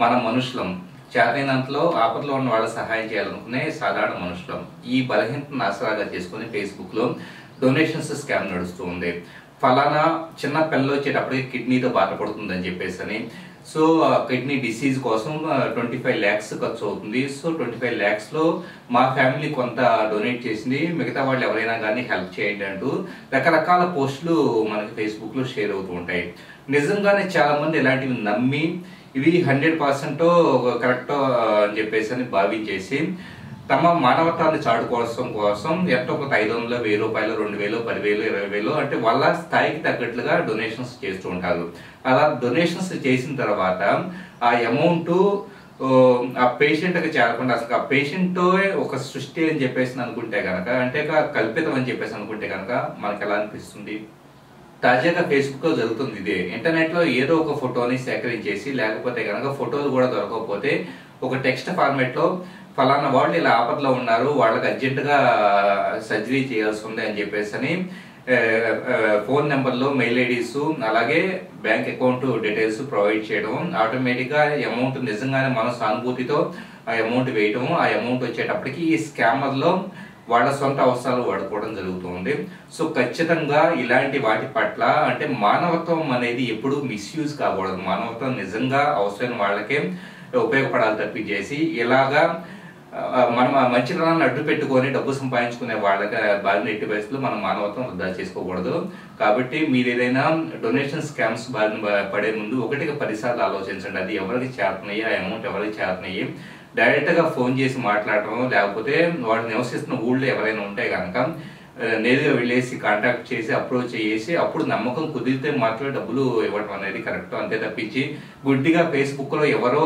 మన మనుషులం. చేతైనంతలో ఆపదలో ఉన్న వాళ్ళ సహాయం చేయాలనుకునే సాధారణ మనుషులం. ఈ బలహీనతను ఆసరాగా చేసుకుని ఫేస్బుక్లో డొనేషన్స్ స్కామ్ నడుస్తూ ఉంది. ఫలానా చిన్న పిల్లలు వచ్చేటప్పటికి కిడ్నీతో బాధపడుతుందని చెప్పేసి అని సో కిడ్నీ డిసీజ్ కోసం ట్వంటీ ఫైవ్ ల్యాక్స్ ఖర్చు అవుతుంది సో ట్వంటీ ఫైవ్ ల్యాక్స్లో మా ఫ్యామిలీ కొంత డొనేట్ చేసింది. మిగతా వాళ్ళు ఎవరైనా కానీ హెల్ప్ చేయండి అంటూ రకరకాల పోస్టులు మనకి ఫేస్బుక్లో షేర్ అవుతూ ఉంటాయి. నిజంగానే చాలా మంది ఇలాంటివి నమ్మి ఇవి హండ్రెడ్ పర్సెంట్ కరెక్ట్ అని చెప్పేసి అని భావించేసి తమ మానవతాన్ని చాటుకోవడం కోసం ఎంతో ఒక ఐదు వందలు వెయ్యి రూపాయలు రెండు వేలు పదివేలు ఇరవై వేలు అంటే వాళ్ళ స్థాయికి తగ్గట్లుగా డొనేషన్స్ చేస్తూ ఉంటారు. అలా డొనేషన్స్ చేసిన తర్వాత ఆ అమౌంట్ ఆ పేషెంట్కి చేరకుండా అసలు ఆ పేషెంట్ ఒక సృష్టి అని చెప్పేసి అనుకుంటే కనుక అంటే కల్పితం అని చెప్పేసి అనుకుంటే కనుక మనకు ఎలా అనిపిస్తుంది? తాజాగా ఫేస్బుక్లో జరుగుతుంది ఇదే. ఇంటర్నెట్లో ఏదో ఒక ఫోటోని సేకరించేసి లేకపోతే కనుక ఫోటోలు కూడా దొరకకపోతే ఒక టెక్స్ట్ ఫార్మేట్లో ఫలానా వాళ్ళు ఇలా ఆపదలో ఉన్నారు వాళ్ళకి అర్జెంట్గా సర్జరీ చేయాల్సి ఉంది అని చెప్పేసి అని ఫోన్ నెంబర్లో మెయిల్ ఐడీస్ అలాగే బ్యాంక్ అకౌంట్ డీటెయిల్స్ ప్రొవైడ్ చేయడం ఆటోమేటిక్గా అమౌంట్ నిజంగానే మన సానుభూతితో ఆ అమౌంట్ వేయడం ఆ అమౌంట్ వచ్చేటప్పటికి ఈ స్కామర్లో వాళ్ళ సొంత అవసరాలు వాడుకోవడం జరుగుతుంది. సో ఖచ్చితంగా ఇలాంటి వాటి పట్ల అంటే మానవత్వం అనేది ఎప్పుడు మిస్యూజ్ కాకూడదు. మానవత్వం నిజంగా అవసరమైన వాళ్ళకే ఉపయోగపడాలి తప్పించేసి ఇలాగా మనం ఆ మంచితనాన్ని అడ్డు పెట్టుకొని డబ్బు సంపాదించుకునే వాళ్ళకి బారిన ఎట్టి వయసులో మనం మానవత్వం వృధా చేసుకోకూడదు. కాబట్టి మీరు ఏదైనా డొనేషన్ స్కామ్స్ బారిన పడే ముందు ఒకటికి పదిసార్లు ఆలోచించండి. అది ఎవరికి చేరుతున్నాయి? ఆ అమౌంట్ ఎవరికి చేరుతున్నాయి? డైరెక్ట్గా ఫోన్ చేసి మాట్లాడటం లేకపోతే వాళ్ళు నివసిస్తున్న ఊళ్ళో ఎవరైనా ఉంటే కనుక నేరుగా వెళ్ళేసి కాంటాక్ట్ చేసి అప్రోచ్ చేసి అప్పుడు నమ్మకం కుదిరితే మాత్రమే డబ్బులు ఇవ్వడం అనేది కరెక్ట్ అంతే తప్పించి గుడ్డిగా ఫేస్బుక్లో ఎవరో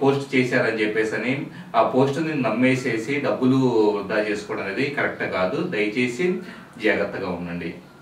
పోస్ట్ చేశారని చెప్పేసి అని ఆ పోస్ట్ని నమ్మేసేసి డబ్బులు వృధా చేసుకోవడం అనేది కరెక్ట్ కాదు. దయచేసి జాగ్రత్తగా ఉండండి.